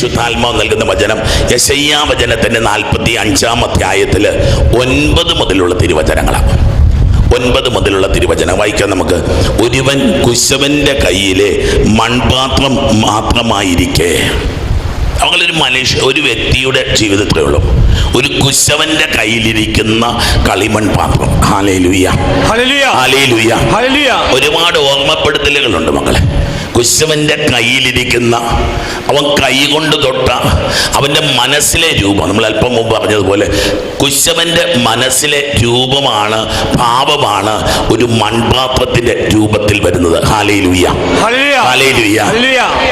പരിശുദ്ധാത്മാവ് നൽകുന്ന വചനം യശയ്യാ വചനത്തിന്റെ നാൽപ്പത്തി അഞ്ചാം അധ്യായത്തിൽ ഒൻപത് മുതലുള്ള തിരുവചനങ്ങളാണ്. ഒൻപത് മുതലുള്ള തിരുവചനം വായിക്കാം നമുക്ക്. ഒരുവൻ കുശവന്റെ കയ്യിലെ മൺപാത്രം മാത്രമായിരിക്കെ. അവങ്ങളൊരു മനുഷ്യ ഒരു വ്യക്തിയുടെ ജീവിതത്തിലേ ഉള്ളൂ. ഒരു കുശവന്റെ കയ്യിലിരിക്കുന്ന കളിമൺ പാത്രം. ഒരുപാട് ഓർമ്മപ്പെടുത്തലുകളുണ്ട് മക്കളെ. കുശവന്റെ കയ്യിലിരിക്കുന്ന അവൻ കൈ കൊണ്ട് തൊട്ട അവന്റെ മനസ്സിലെ രൂപം. നമ്മൾ അല്പം മുമ്പ് പറഞ്ഞതുപോലെ കുശവന്റെ മനസ്സിലെ രൂപമാണ് ഭാവമാണ് ഒരു മൺപാത്രത്തിന്റെ രൂപത്തിൽ വരുന്നത്. ഹാലയിലുയ്യ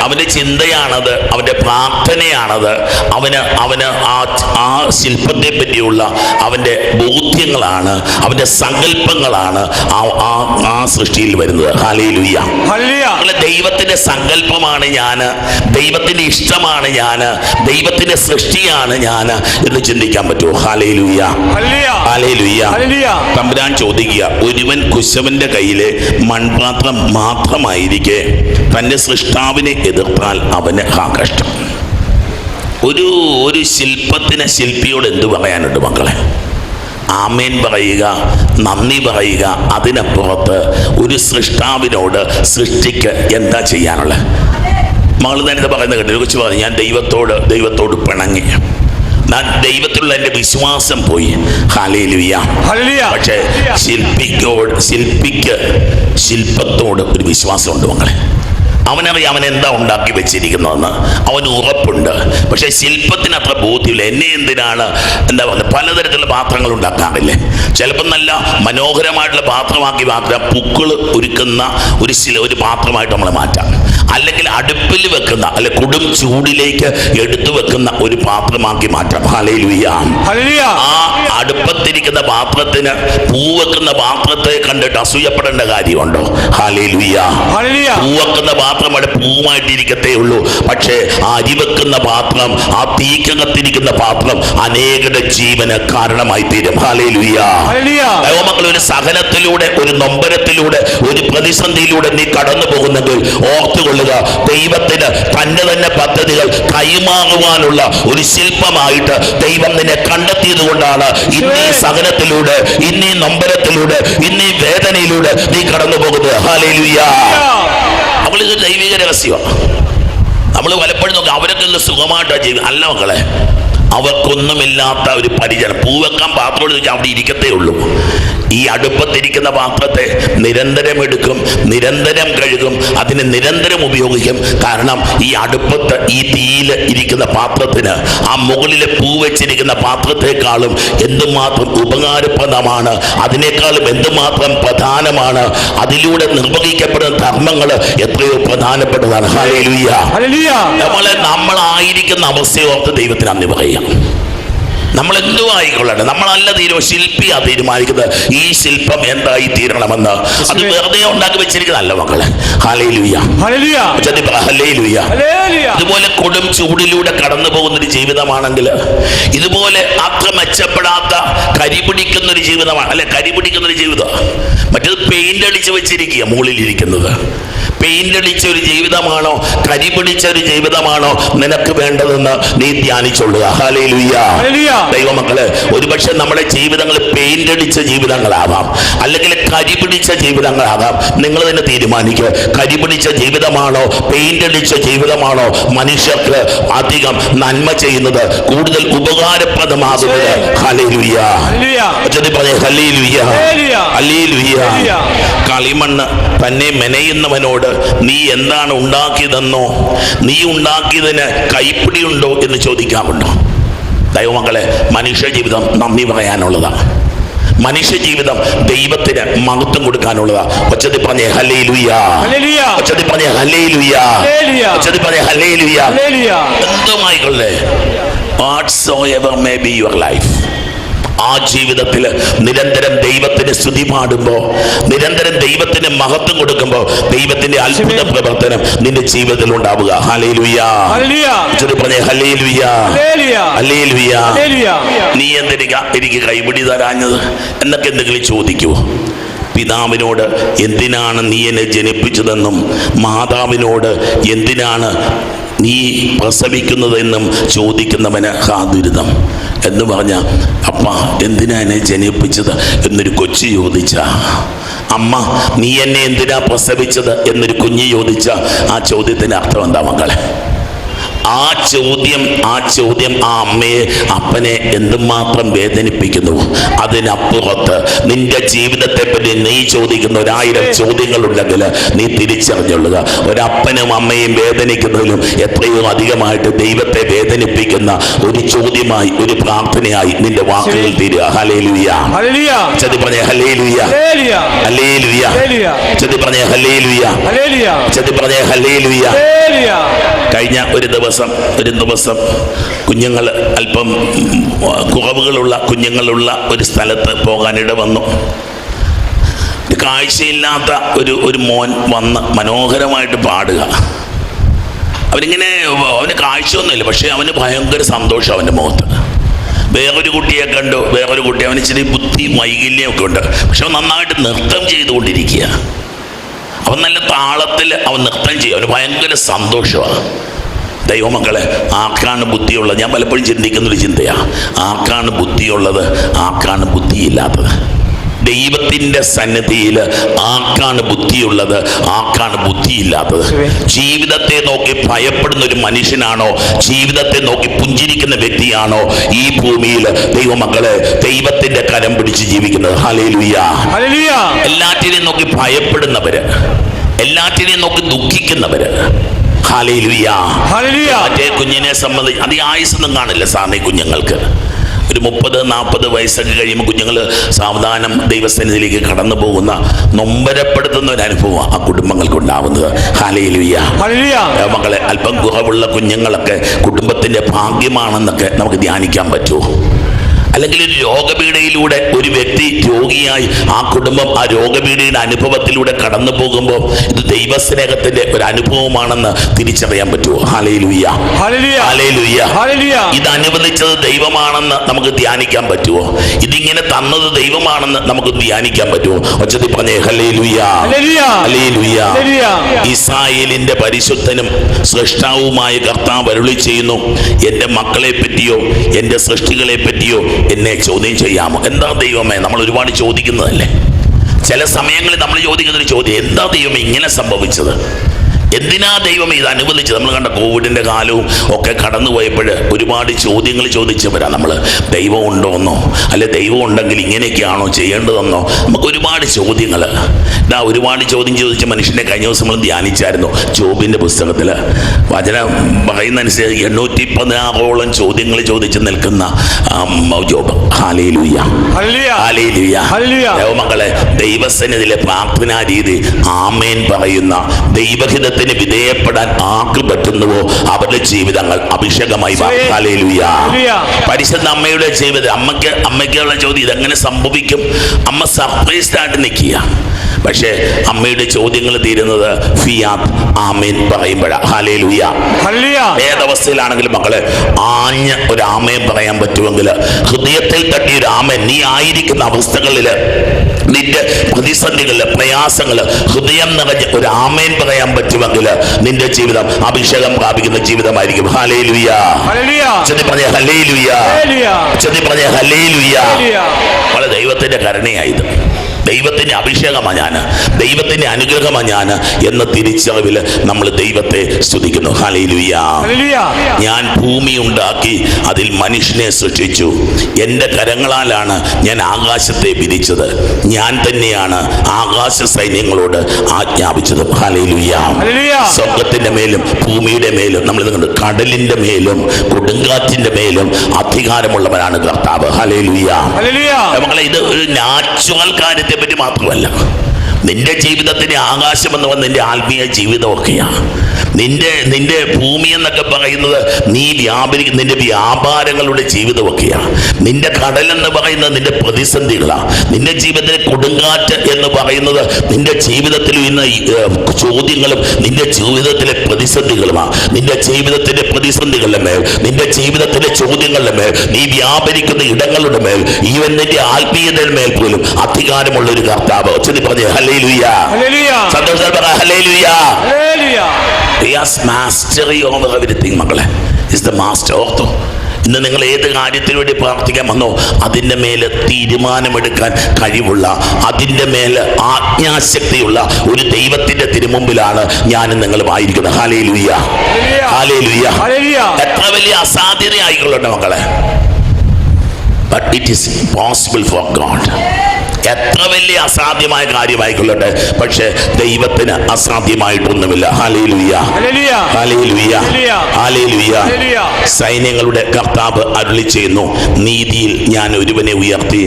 അവന്റെ ചിന്തയാണത് അവന്റെ പ്രാർത്ഥനയാണത് അവന് അവന് ആ ആ ശില്പത്തെ പറ്റിയുള്ള അവന്റെ ബോധ്യങ്ങളാണ് അവന്റെ സങ്കല്പങ്ങളാണ് ആ ആ സൃഷ്ടിയിൽ വരുന്നത്. ഹാലയിലുയ്യ നമ്മളെ ദൈവത്തിന്റെ സങ്കല്പമാണ് ഞാൻ. ദൈവത്തിന്റെ ഇഷ്ടമാണ് ഞാൻ. ദൈവത്തിന്റെ സൃഷ്ടിയാണ് ഞാൻ എന്ന് ചിന്തിക്കാൻ പറ്റുമോ? തമ്പുരാൻ ചോദിക്കുക ഒരുവൻ കുശവന്റെ കയ്യിലെ മൺപാത്രം മാത്രമായിരിക്കെ തന്റെ സൃഷ്ടാവിനെ എതിർത്താൽ അവന് ആ കഷ്ടം. ഒരു ഒരു ശില്പത്തിന് ശില്പിയോട് എന്തു പറയാനുണ്ട് മക്കളെ? ആമേൻ പറയുക നന്ദി പറയുക. അതിനപ്പുറത്ത് ഒരു സൃഷ്ടാവിനോട് സൃഷ്ടിക്ക് എന്താ ചെയ്യാനുള്ളത്? മകൾ നേരത്തെ പറയുന്നത് കേട്ടു കൊച്ചു പറഞ്ഞു ഞാൻ ദൈവത്തോട് ദൈവത്തോട് പിണങ്ങി. ഞാൻ ദൈവത്തിലുള്ള എന്റെ വിശ്വാസം പോയി. പക്ഷേ ശില്പിക്കോട് ശില്പിക്ക് ശില്പത്തോട് ഒരു വിശ്വാസമുണ്ട് മക്കളെ. അവനറിയാം അവൻ എന്താ ഉണ്ടാക്കി വെച്ചിരിക്കുന്നതെന്ന്. അവന് ഉറപ്പുണ്ട്. പക്ഷേ ശില്പത്തിന് അത്ര ബോധ്യമില്ല. എന്നെ എന്തിനാണ് എന്താ പറയുക പലതരത്തിലുള്ള പാത്രങ്ങൾ ഉണ്ടാക്കാറില്ലേ? ചിലപ്പം നല്ല മനോഹരമായിട്ടുള്ള പാത്രമാക്കി മാത്രം പുക്കൾ ഒരുക്കുന്ന ഒരു ശില ഒരു പാത്രമായിട്ട് നമ്മൾ മാറ്റാം. അല്ലെങ്കിൽ അടുപ്പിൽ വെക്കുന്ന അല്ലെ കൊടും ചൂടിലേക്ക് എടുത്തു വെക്കുന്ന ഒരു പാത്രമാക്കി മാറ്റാം. ആ അടുപ്പത്തിരിക്കുന്ന പാത്രത്തിന് പൂ വെക്കുന്ന പാത്രത്തെ കണ്ടിട്ട് അസൂയപ്പെടേണ്ട കാര്യമുണ്ടോ? പൂ വെക്കുന്ന പാത്രം അവിടെ പൂവായിട്ടിരിക്കത്തേ ഉള്ളൂ. പക്ഷേ ആ അരി വെക്കുന്ന പാത്രം ആ തീക്കകത്തിരിക്കുന്ന പാത്രം അനേകരുടെ ജീവന് കാരണമായി തീരും. ദൈവമക്കൾ ഒരു സഹനത്തിലൂടെ ഒരു നൊമ്പരത്തിലൂടെ ഒരു പ്രതിസന്ധിയിലൂടെ നീ കടന്നു പോകുന്നെങ്കിൽ ഓർത്തുകൊള്ളുക ദൈവത്തിന് തന്നെ തന്നെ പദ്ധതികൾ കൈമാറുവാനുള്ള ഒരു ശില്പമായിട്ട് ദൈവം നിന്നെ കണ്ടെത്തിയത് കൊണ്ടാണ് ഇന്നീ സഹനത്തിലൂടെ ഇന്നീ നൊമ്പരത്തിലൂടെ ഇന്നീ വേദനയിലൂടെ നീ കടന്നു പോകുന്നത്. ഹാലേലുയ്യ അവളിത് ദൈവിക രഹസ്യമാണ് നമ്മൾ പലപ്പോഴും നോക്കാം അവരൊക്കെ സുഖമായിട്ടാണ് ജീവിതം അല്ല മക്കളെ അവർക്കൊന്നുമില്ലാത്ത ഒരു പരിചരണം. പൂവെക്കാൻ പാത്രം അവിടെ ഇരിക്കത്തേ ഉള്ളൂ. ഈ അടുപ്പത്തിരിക്കുന്ന പാത്രത്തെ നിരന്തരം എടുക്കും നിരന്തരം കഴുകും അതിനെ നിരന്തരം ഉപയോഗിക്കും. കാരണം ഈ അടുപ്പത്ത് ഈ തീയിൽ ഇരിക്കുന്ന പാത്രത്തിന് ആ മുകളിലെ പൂ വെച്ചിരിക്കുന്ന പാത്രത്തെക്കാളും എന്തുമാത്രം ഉപകാരപ്രദമാണ് അതിനേക്കാളും എന്തുമാത്രം പ്രധാനമാണ് അതിലൂടെ നിർവഹിക്കപ്പെടുന്ന ധർമ്മങ്ങൾ എത്രയോ പ്രധാനപ്പെട്ടതാണ്. നമ്മളെ നമ്മളായിരിക്കുന്ന അവസ്ഥയോർത്ത് ദൈവത്തിന് അന്ന് പറയാം നമ്മൾ എന്തു ആയിക്കൊള്ളട്ടെ. നമ്മളല്ല തീരുമാനം ശില്പിയാ തീരുമാനിക്കുന്നത്. ഈ ശില്പം എന്തായി തീരണമെന്ന്. അത് വെറുതെ ഉണ്ടാക്കി വെച്ചിരിക്കുന്നതല്ല മക്കളെ. ഇതുപോലെ കൊടും ചൂടിലൂടെ കടന്നു പോകുന്ന ഒരു ജീവിതമാണെങ്കിൽ ഇതുപോലെ അത്ര മെച്ചപ്പെടാത്ത കരിപിടിക്കുന്ന ഒരു ജീവിതമാണ്. അല്ലെ കരിപിടിക്കുന്ന ഒരു ജീവിതം പെയിന്റ് അടിച്ച് വെച്ചിരിക്കുക. മുകളിലിരിക്കുന്നത്. പെയിന്റ് അടിച്ച ഒരു ജീവിതമാണോ? കരി പിടിച്ച ഒരു ജീവിതമാണോ നിനക്ക് വേണ്ടതെന്ന് നീ ഹല്ലേലൂയ ദൈവമക്കൾ ഒരുപക്ഷെ നമ്മുടെ ജീവിതങ്ങൾ പെയിന്റ് അടിച്ച ജീവിതങ്ങളാവാം അല്ലെങ്കിൽ കരി പിടിച്ച ജീവിതങ്ങളാകാം. നിങ്ങൾ തന്നെ തീരുമാനിക്കുക കരി പിടിച്ച ജീവിതമാണോ? പെയിന്റ് അടിച്ച ജീവിതമാണോ? മനുഷ്യർക്ക് അധികം നന്മ ചെയ്യുന്നത് കൂടുതൽ ഉപകാരപ്രദമാകുന്നത്. ഹല്ലേലൂയ ഹല്ലേലൂയ കളിമണ്ണ് തന്നെ മെനയുന്നവനോട് നീ എന്താണ് ഉണ്ടാക്കിയതെന്നോ നീ ഉണ്ടാക്കിയതിന് കൈപ്പിടിയുണ്ടോ എന്ന് ചോദിക്കാമുണ്ടോ ദൈവമക്കളെ മനുഷ്യ ജീവിതം നന്ദി പറയാനുള്ളതാണ്. മനുഷ്യ ജീവിതം ദൈവത്തിന് മഹത്വം കൊടുക്കാനുള്ളതാ. ഒച്ചതി പറഞ്ഞേ ഹലേ ലുയാ ഒച്ചതി പറഞ്ഞേ ഹലേ ലുയാ ഒച്ചതി പറഞ്ഞേ hallelujah hallelujah whatsoever may be your life ആ ജീവിതത്തിൽ നിരന്തരം ദൈവത്തിന് സ്തുതി പാടുമ്പോൾ നിരന്തരം ദൈവത്തിന് മഹത്വം കൊടുക്കുമ്പോൾ ദൈവത്തിന്റെ അത്ഭുത പ്രവർത്തനം നിന്റെ ജീവിതത്തിൽ ഉണ്ടാവുക. നീ എന്തിനാ എനിക്ക് കൈപിടി തരാഞ്ഞത്? എന്നൊക്കെ എന്തെങ്കിലും ചോദിക്കുമോ പിതാവിനോട് എന്തിനാണ് നീ എന്നെ ജനിപ്പിച്ചതെന്നും മാതാവിനോട് എന്തിനാണ് നീ പ്രസവിക്കുന്നതെന്നും ചോദിക്കുന്നവന് ഹാദുരിതം എന്ന് പറഞ്ഞ അപ്പ എന്തിനാ എന്നെ ജനിപ്പിച്ചത്? എന്നൊരു കൊച്ചു ചോദിച്ച അമ്മ നീ എന്നെ എന്തിനാ പ്രസവിച്ചത്? എന്നൊരു കുഞ്ഞ് ചോദിച്ച ആ ചോദ്യത്തിന് അർത്ഥം എന്താ മക്കളെ? ആ ചോദ്യം ആ ചോദ്യം ആ അമ്മയെ അപ്പനെ എന്തുമാത്രം വേദനിപ്പിക്കുന്നു. അതിനപ്പുറത്ത് നിന്റെ ജീവിതത്തെ പറ്റി നീ ചോദിക്കുന്ന ഒരായിരം ചോദ്യങ്ങളുണ്ടെങ്കിൽ നീ തിരിച്ചറിഞ്ഞുള്ളത് ഒരപ്പനും അമ്മയും വേദനിക്കുന്നതിലും എത്രയോ അധികമായിട്ട് ദൈവത്തെ വേദനിപ്പിക്കുന്ന ഒരു ചോദ്യമായി ഒരു പ്രാർത്ഥനയായി നിന്റെ വാക്കുകൾ തീരുക. ഹലേലുയ ചതി പറഞ്ഞേ ഹലേലുയ ഹല്ലേലൂയ. Hallelujah hallelujah. ചതി പറഞ്ഞേ ഹലേലുയ ഹല്ലേലൂയ. ചതി പറഞ്ഞേ ഹലേലുയ ഹല്ലേലൂയ. കഴിഞ്ഞ ഒരു ദിവസം ഒരു ദിവസം കുഞ്ഞുങ്ങൾ അല്പം കുറവുകളുള്ള കുഞ്ഞുങ്ങളുള്ള ഒരു സ്ഥലത്ത് പോകാനിട വന്നു. കാഴ്ചയില്ലാത്ത ഒരു ഒരു മോൻ വന്ന് മനോഹരമായിട്ട് പാടുക. അവനിങ്ങനെ അവന് കാഴ്ചയൊന്നുമില്ല പക്ഷേ അവന് ഭയങ്കര സന്തോഷം അവന്റെ മുഖത്ത്. വേറൊരു കുട്ടിയെ കണ്ടു വേറൊരു കുട്ടി അവന് ഇച്ചിരി ബുദ്ധി വൈകല്യമൊക്കെ ഉണ്ട്. പക്ഷെ അവൻ നന്നായിട്ട് നൃത്തം ചെയ്തുകൊണ്ടിരിക്കുക. അവൻ നല്ല താളത്തിൽ അവൻ നൃത്തം ചെയ്യും അവന് ഭയങ്കര സന്തോഷമാണ്. ദൈവമക്കളെ ആർക്കാണ് ബുദ്ധിയുള്ളത്? ഞാൻ പലപ്പോഴും ചിന്തിക്കുന്നൊരു ചിന്തയാണ് ആർക്കാണ് ബുദ്ധിയുള്ളത്? ആർക്കാണ് ബുദ്ധിയില്ലാത്തത്? ദൈവത്തിന്റെ സന്നിധിയിൽ ആർക്കാണ് ബുദ്ധിയുള്ളത്? ആർക്കാണ് ബുദ്ധിയില്ലാത്തത്? ജീവിതത്തെ നോക്കി ഭയപ്പെടുന്ന ഒരു മനുഷ്യനാണോ? ജീവിതത്തെ നോക്കി പുഞ്ചിരിക്കുന്ന വ്യക്തിയാണോ ഈ ഭൂമിയിൽ ദൈവമക്കളെ ദൈവത്തിന്റെ കരം പിടിച്ച് ജീവിക്കുന്നത്? ഹല്ലേലൂയ. എല്ലാറ്റിനെയും നോക്കി ഭയപ്പെടുന്നവര് എല്ലാറ്റിനെയും നോക്കി ദുഃഖിക്കുന്നവര് മറ്റേ കുഞ്ഞിനെ സംബന്ധിച്ച് അത് ഈ ആയുസൊന്നും കാണില്ല സാമി കുഞ്ഞുങ്ങൾക്ക്. ഒരു മുപ്പത് നാൽപ്പത് വയസ്സൊക്കെ കഴിയുമ്പോൾ കുഞ്ഞുങ്ങൾ സാവധാനം ദൈവസന്നിധിയിലേക്ക് കടന്നു പോകുന്ന നൊമ്പരപ്പെടുത്തുന്ന ഒരു അനുഭവമാണ് ആ കുടുംബങ്ങൾക്ക് ഉണ്ടാവുന്നത് മകളെ അല്പം ഗുഹവുള്ള കുഞ്ഞുങ്ങളൊക്കെ കുടുംബത്തിന്റെ ഭാഗ്യമാണെന്നൊക്കെ നമുക്ക് ധ്യാനിക്കാൻ പറ്റുമോ അല്ലെങ്കിൽ ഒരു രോഗപീഠയിലൂടെ ഒരു വ്യക്തി രോഗിയായി ആ കുടുംബം ആ രോഗപീഠയുടെ അനുഭവത്തിലൂടെ കടന്നു പോകുമ്പോൾ ഇത് ദൈവസ്നേഹത്തിന്റെ ഒരു അനുഭവമാണെന്ന് തിരിച്ചറിയാൻ പറ്റുമോ? ഇത് അനുവദിച്ചത് ദൈവമാണെന്ന് നമുക്ക് ധ്യാനിക്കാൻ പറ്റുമോ? ഇതിങ്ങനെ തന്നത് ദൈവമാണെന്ന് നമുക്ക് ധ്യാനിക്കാൻ പറ്റുമോ? ഒച്ചതി പറഞ്ഞേ ഇസ്രായേലിന്റെ പരിശുദ്ധനും സൃഷ്ടാവുമായ കർത്താവ് അരുളി ചെയ്യുന്നു എന്റെ മക്കളെ പറ്റിയോ എന്റെ സൃഷ്ടികളെ പറ്റിയോ എന്നെ ചോദ്യം ചെയ്യാമോ? എന്താ ദൈവമേ? നമ്മൾ ഒരുപാട് ചോദിക്കുന്നതല്ലേ? ചില സമയങ്ങളിൽ നമ്മൾ ചോദിക്കുന്ന ഒരു ചോദ്യം എന്താ ദൈവമേ ഇങ്ങനെ സംഭവിച്ചത്? എന്തിനാ ദൈവം ഇത് അനുവദിച്ചത്? നമ്മൾ കണ്ട കോവിഡിന്റെ കാലവും ഒക്കെ കടന്നു പോയപ്പോൾ ഒരുപാട് ചോദ്യങ്ങൾ ചോദിച്ചവരാ നമ്മൾ ദൈവം ഉണ്ടോന്നോ അല്ലെ ദൈവം ഉണ്ടെങ്കിൽ ഇങ്ങനെയൊക്കെയാണോ ചെയ്യേണ്ടതെന്നോ? നമുക്ക് ഒരുപാട് ചോദ്യങ്ങൾ ഇതാ ഒരുപാട് ചോദ്യം ചോദിച്ച മനുഷ്യനെ കഴിഞ്ഞ ദിവസം നമ്മൾ ധ്യാനിച്ചായിരുന്നു ജോബിന്റെ പുസ്തകത്തിൽ വചനം പറയുന്നതനുസരിച്ച് എണ്ണൂറ്റി പതിനാറോളം ചോദ്യങ്ങൾ ചോദിച്ച് നിൽക്കുന്ന ജോബ്. ദൈവസന്നിധിയിലെ പ്രാർത്ഥനാ രീതി ആമേൻ പറയുന്ന ദൈവഹിതത്തിന് വിധേയപ്പെടാൻ ആർക്ക് പറ്റുന്നുവോ അവരുടെ ജീവിതങ്ങൾ അഭിഷേകമായി. പരിശുദ്ധ അമ്മയുടെ ജീവിതം അമ്മയ്ക്ക് അമ്മയ്ക്കുള്ള ചോദ്യം ഇതെങ്ങനെ സംഭവിക്കും? അമ്മ സർപ്രൈസ്ഡ് ആയിട്ട് നിൽക്കുക. പക്ഷേ അമ്മയുടെ ചോദ്യങ്ങൾ തീരുന്നത് ഫിയാത്ത് ആമീൻ പറയുമ്പോഴാണ് ഏതവസ്ഥയിലാണെങ്കിലും മക്കളെ ആഞ്ഞ് ഒരു ആമയം പറയാൻ പറ്റുമെങ്കിൽ ഹൃദയത്തിൽ തട്ടിയ ഒരു ആമൻ നീ ആയിരിക്കുന്ന അവസ്ഥകളിൽ നിന്റെ പ്രതിസന്ധികളിൽ പ്രയാസങ്ങൾ ഹൃദയം നിറഞ്ഞ് ഒരു ആമേൻ പറയാൻ പറ്റുമെങ്കിൽ നിന്റെ ജീവിതം അഭിഷേകം പ്രാപിക്കുന്ന ജീവിതമായിരിക്കും. ഹലേ ലുയ ചെന്നി പറഞ്ഞ ഹലേ ലുയ ചെന്നി പറഞ്ഞ ഹലേ ലുയ വളരെ ദൈവത്തിന്റെ കരുണയായത്. ദൈവത്തിന്റെ അഭിഷേകമാണ് ഞാൻ ദൈവത്തിന്റെ അനുഗ്രഹമാണ് ഞാൻ എന്ന തിരിച്ചറിവിൽ നമ്മൾ ദൈവത്തെ സ്തുതിക്കുന്നു. ഞാൻ ഭൂമി ഉണ്ടാക്കി അതിൽ മനുഷ്യനെ സൃഷ്ടിച്ചു. എന്റെ കരങ്ങളാലാണ് ഞാൻ ആകാശത്തെ വിരിച്ചത്. ഞാൻ തന്നെയാണ് ആകാശ സൈന്യങ്ങളോട് ആജ്ഞാപിച്ചത്. സ്വർഗത്തിന്റെ മേലും ഭൂമിയുടെ മേലും നമ്മൾ കടലിന്റെ മേലും കൊടുങ്കാറ്റിന്റെ മേലും അധികാരമുള്ളവനാണ് കർത്താവ്. മക്കളെ ഇത് ഒരു നാച്ചുറൽ കാര്യത്തെ പറ്റി മാത്രമല്ല. നിന്റെ ജീവിതത്തിന്റെ ആകാശം എന്ന് പറഞ്ഞ നിന്റെ ആത്മീയ ജീവിതമൊക്കെയാണ്. നിന്റെ നിന്റെ ഭൂമി എന്നൊക്കെ പറയുന്നത് നീ വ്യാപരിക്കുന്ന നിന്റെ വ്യാപാരങ്ങളുടെ ജീവിതമൊക്കെയാണ്. നിന്റെ കടൽ എന്ന് പറയുന്നത് നിന്റെ പ്രതിസന്ധികളാണ്. നിന്റെ ജീവിതത്തിലെ കൊടുങ്കാറ്റ് എന്ന് പറയുന്നത് നിന്റെ ജീവിതത്തിൽ ഇന്ന് ചോദ്യങ്ങളും നിന്റെ ജീവിതത്തിലെ പ്രതിസന്ധികളുമാണ്. നിന്റെ ജീവിതത്തിന്റെ പ്രതിസന്ധികളുടെ മേൽ നിന്റെ ജീവിതത്തിലെ ചോദ്യങ്ങളുടെ മേൽ നീ വ്യാപരിക്കുന്ന ഇടങ്ങളുടെ മേൽ ഈവൻ നിന്റെ ആത്മീയതയുടെ മേൽ പോലും അധികാരമുള്ള ഒരു കർത്താവ്. ഒച്ചതി പറഞ്ഞ് ഹലേ ലുയ്യ ഹല്ലേലൂയ സന്തോഷം പറ hallelujah hallelujah mastery over everything മക്കളെ. ഇസ് ദ മാസ്റ്റർ ഓർത്തോ. ഇന്ന് നിങ്ങൾ ഏത് കാര്യത്തിന് വേണ്ടി പ്രാർത്ഥിക്കാൻ വന്നോ അതിന്റെ മേലെ തീരുമാനമെടുക്കാൻ കഴിവുള്ള അതിന്റെ മേലെ ആജ്ഞാശക്തിയുള്ള ഒരു ദൈവത്തിന്റെ തിരുമുമ്പിലാണ് ഞാനും നിങ്ങളും ആയിരിക്കുന്നത്. ഹാലേ ലുയ്യ ഹാലേ ലുയ്യ എത്ര വലിയ അസാധ്യത ആയിക്കൊള്ളട്ടെ മക്കളെ. But it is possible for God എത്ര വലിയ അസാധ്യമായ കാര്യമായിക്കൊള്ളട്ടെ. പക്ഷെ ദൈവത്തിന് അസാധ്യമായിട്ടൊന്നുമില്ല. സൈന്യങ്ങളുടെ കർത്താവ് അരുളി ചെയ്യുന്നു. നീതിയിൽ ഞാൻ ഒരുവനെ ഉയർത്തി.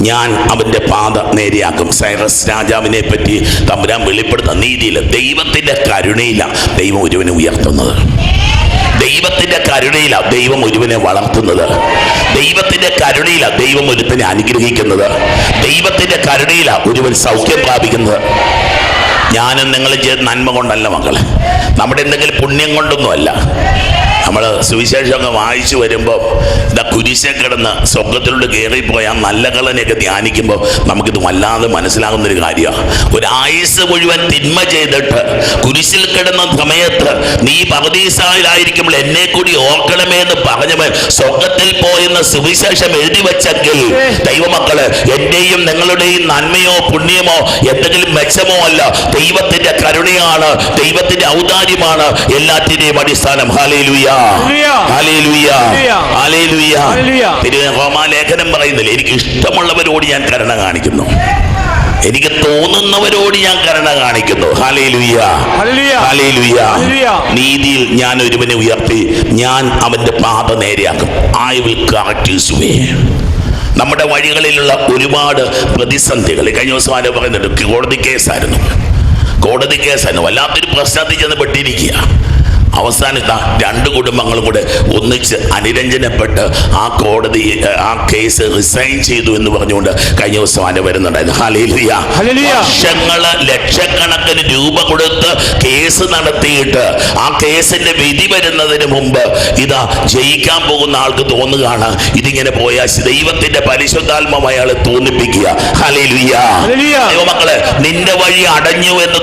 ഞാൻ അവന്റെ പാത നേരെയാക്കും. സൈറസ് രാജാവിനെ പറ്റി തമ്പുരാൻ വെളിപ്പെടുത്ത നീതിയിൽ ദൈവത്തിന്റെ കരുണയില്ല ദൈവം ഒരുവനെ ഉയർത്തുന്നത്. ദൈവത്തിന്റെ കരുണയില ദൈവം ഒരുവനെ വളർത്തുന്നത്. ദൈവത്തിന്റെ കരുണയില ദൈവം ഒരുത്തനെ അനുഗ്രഹിക്കുന്നത്. ദൈവത്തിന്റെ കരുണയില ഒരുവൻ സൗഖ്യം പ്രാപിക്കുന്നത്. ഞാനും നിങ്ങൾ ചെയ്ത നന്മ കൊണ്ടല്ല മക്കളെ. നമ്മുടെ എന്തെങ്കിലും പുണ്യം കൊണ്ടൊന്നുമല്ല. നമ്മൾ സുവിശേഷമൊക്കെ വായിച്ചു വരുമ്പോൾ കുരിശെ കിടന്ന് സ്വർഗത്തിലോട്ട് കയറിപ്പോയ ആ നല്ല കളനെയൊക്കെ ധ്യാനിക്കുമ്പോൾ നമുക്കിത് വല്ലാതെ മനസ്സിലാകുന്നൊരു കാര്യമാണ്. ഒരു ആയുസ് മുഴുവൻ തിന്മ ചെയ്തിട്ട് കുരിശിൽ കിടന്ന സമയത്ത് നീ പകതീസായിലായിരിക്കുമ്പോൾ എന്നെ കൂടി ഓർക്കണമേ എന്ന് പറഞ്ഞവൻ സ്വർഗത്തിൽ പോയെന്ന് സുവിശേഷം എഴുതി വെച്ചെങ്കിൽ ദൈവമക്കൾ എന്റെയും നിങ്ങളുടെയും നന്മയോ പുണ്യമോ എന്തെങ്കിലും മെച്ചമോ അല്ല. ദൈവത്തിന്റെ കരുണയാണ് ദൈവത്തിന്റെ ഔദാര്യമാണ് എല്ലാത്തിന്റെയും അടിസ്ഥാനം. ഹാലേ ലുയാ ഹാലേ ലുയാ ഹാലേലുയ ഹല്ലേലൂയ. റോമാലേഖനം പറയുന്നില്ല. എനിക്ക് ഇഷ്ടമുള്ളവരോട് ഞാൻ കരുണ കാണിക്കുന്നു. എനിക്ക് തോന്നുന്നവരോട് ഞാൻ കരുണ കാണിക്കുന്നു. നീതിയിൽ ഞാൻ ഒരുവനെ ഉയർത്തി ഞാൻ അവന്റെ പാത നേരെയാക്കും. ഐ വിൽ കറക്റ്റ് നമ്മുടെ വഴികളിലുള്ള ഒരുപാട് പ്രതിസന്ധികൾ. കഴിഞ്ഞ ദിവസം ആരോ പറയുന്നുണ്ട് കോടതി കേസായിരുന്നു. കോടതി കേസായിരുന്നു. വല്ലാത്തൊരു പ്രശ്നത്തിൽ ചെന്ന് പെട്ടിരിക്കുക. അവസാനത്ത് രണ്ട് കുടുംബങ്ങളും കൂടെ ഒന്നിച്ച് അനുരഞ്ജനപ്പെട്ട് ആ കോടതി ആ കേസ് റിസൈൻ ചെയ്തു എന്ന് പറഞ്ഞുകൊണ്ട് കഴിഞ്ഞ ദിവസം ആന വരുന്നുണ്ടായിരുന്നു. ഹാലേലുയ ലക്ഷക്കണക്കിന് രൂപ കൊടുത്ത് കേസ് നടത്തിയിട്ട് ആ കേസിന്റെ വിധി വരുന്നതിന് മുമ്പ് ഇതാ ജയിക്കാൻ പോകുന്ന ആൾക്ക് തോന്നുകയാണ്. ഇതിങ്ങനെ പോയാൽ ദൈവത്തിന്റെ പരിശുദ്ധാത്മാവ് അയാളെ തോന്നിപ്പിക്കുക. ഹലേ ലുയാ ദൈവമക്കളെ നിന്റെ വഴി അടഞ്ഞു എന്ന്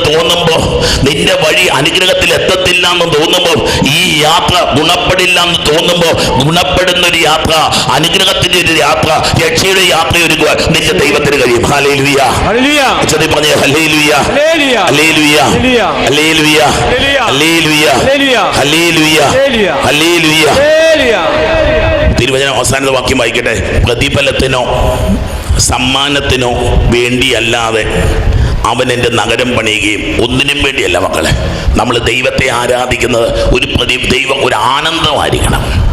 തോന്നുമ്പോ നിന്റെ വഴി അനുഗ്രഹത്തിൽ എത്തത്തില്ല എന്ന് തോന്നുമ്പോൾ ഈ യാത്ര ഗുണപ്പെടില്ല എന്ന് തോന്നുമ്പോൾ ഗുണപ്പെടുന്ന ഒരു യാത്ര അനുഗ്രഹത്തിന്റെ ഒരു യാത്ര രക്ഷയുടെ യാത്ര ഒരുക്കുക നിന്റെ ദൈവത്തിന് കഴിയും തിരുവചനം അവസാനത്തെ വാക്യം വായിക്കട്ടെ പ്രതിഫലത്തിനോ സമ്മാനത്തിനോ വേണ്ടിയല്ലാതെ അവൻ എന്റെ നഗരം പണിയുകയും ഒന്നിനും വേണ്ടിയല്ല മക്കളെ. നമ്മൾ ദൈവത്തെ ആരാധിക്കുന്നത് ഒരു പ്രതി ദൈവം ഒരു ആനന്ദമായിരിക്കണം.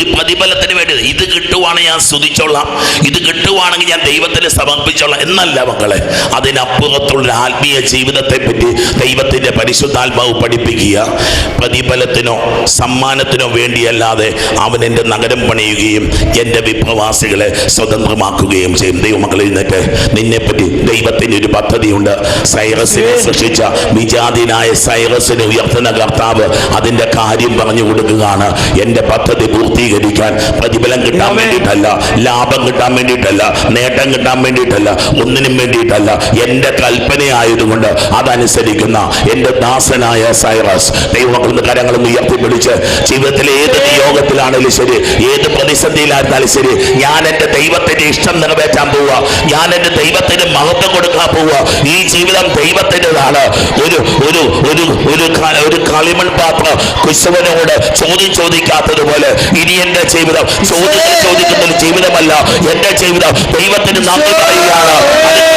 ഒരു പ്രതിഫലത്തിന് വേണ്ടി ഇത് കിട്ടുവാണെങ്കിൽ ഞാൻ സ്തുതിച്ചോളാം. ഇത് കിട്ടുവാണെങ്കിൽ ഞാൻ ദൈവത്തിന് സമർപ്പിച്ചോളാം. എന്നല്ല മക്കളെ അതിനപ്പുറത്തുള്ള ആത്മീയ ജീവിതത്തെ പറ്റി ദൈവത്തിന്റെ പരിശുദ്ധാത്മാവ് പഠിപ്പിക്കുക. പ്രതിഫലത്തിനോ സമ്മാനത്തിനോ വേണ്ടിയല്ലാതെ അവൻ എന്റെ നഗരം പണിയുകയും എന്റെ വിപ്രവാസികളെ സ്വതന്ത്രമാക്കുകയും ചെയ്യും. ദൈവമക്കളെ എന്നിട്ട് നിന്നെപ്പറ്റി ദൈവത്തിന്റെ ഒരു പദ്ധതിയുണ്ട്. സൈറസിനെ സൃഷ്ടിച്ച വിജാതിനായ സൈറസിന് ഉയർത്തുന്ന കർത്താവ് അതിന്റെ കാര്യം പറഞ്ഞു കൊടുക്കുകയാണ്. എന്റെ പദ്ധതി പൂർത്തീകരിക്കാൻ പ്രതിഫലം കിട്ടാൻ വേണ്ടിയിട്ടല്ല ലാഭം കിട്ടാൻ വേണ്ടിയിട്ടല്ല നേട്ടം കിട്ടാൻ വേണ്ടിയിട്ടല്ല ഒന്നിനും വേണ്ടിയിട്ടല്ല. എന്റെ കൽപ്പനയായതുകൊണ്ട് അതനുസരിക്കുന്ന എന്റെ ദാസനായ സൈറസ് ദൈവമക്കളുടെ കരങ്ങളും ഉയർത്തി പിടിച്ച് ജീവിതത്തിലെ ഏത് നിയോഗത്തിലാണെങ്കിലും ശരി ഏത് പ്രതിസന്ധിയിലായിരുന്നാലും ശരി ഞാൻ എന്റെ ദൈവത്തിന്റെ ഇഷ്ടം നിറവേറ്റാൻ പോവുക ഞാൻ എന്റെ ദൈവത്തിന് മഹത്വം കൊടുക്കാൻ പോവുക ഈ ജീവിതം ദൈവത്തിന്റെതാണ്. ഒരു ഒരു ഒരു ഒരു കാലിമൺ ഒരു കളിമൺ പാത്രം കുശവനോട് ചോദ്യം ചോദിക്കാത്തതുപോലെ ഇനി എന്റെ ജീവിതം ചോദ്യത്തിന് ചോദിക്കുന്ന ഒരു ജീവിതമല്ല. എന്റെ ജീവിതം ദൈവത്തിന് നന്ദി പറയുകയാണ്.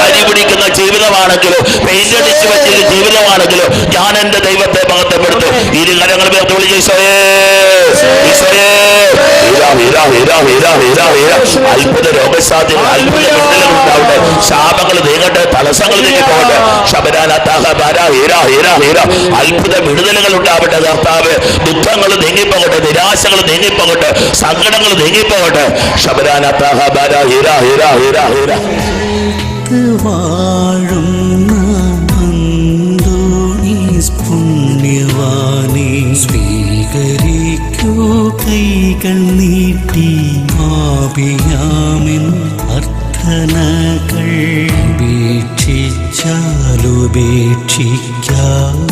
കരി പിടിക്കുന്ന ജീവിതമാണെങ്കിലും പെയിന്റ് അടിച്ചു വെച്ചിരിക്കുന്ന ജീവിതമാണെങ്കിലും ഞാൻ എന്റെ ദൈവത്തെ മഹത്വപ്പെടുത്തും. ഇരു കരങ്ങൾ അത്ഭുത രോഗസാധ്യത അത്ഭുത ഉണ്ടാവട്ടെ. ശാപങ്ങൾ നീങ്ങട്ടെ തടസ്സങ്ങൾ നീങ്ങിപ്പോകട്ടെ. അത്ഭുത വിടുതലുകൾ ഉണ്ടാവട്ടെ കർത്താവ്. ദുഃഖങ്ങൾ നീങ്ങിപ്പോകട്ടെ നിരാശകൾ നീങ്ങിപ്പോകട്ടെ. സങ്കടങ്ങൾ നീങ്ങിപ്പോകട്ടെ. പോകട്ടെ ബാര ഹീരാ ഉപേക്ഷിച്ചാലുപേക്ഷിക്കാതെ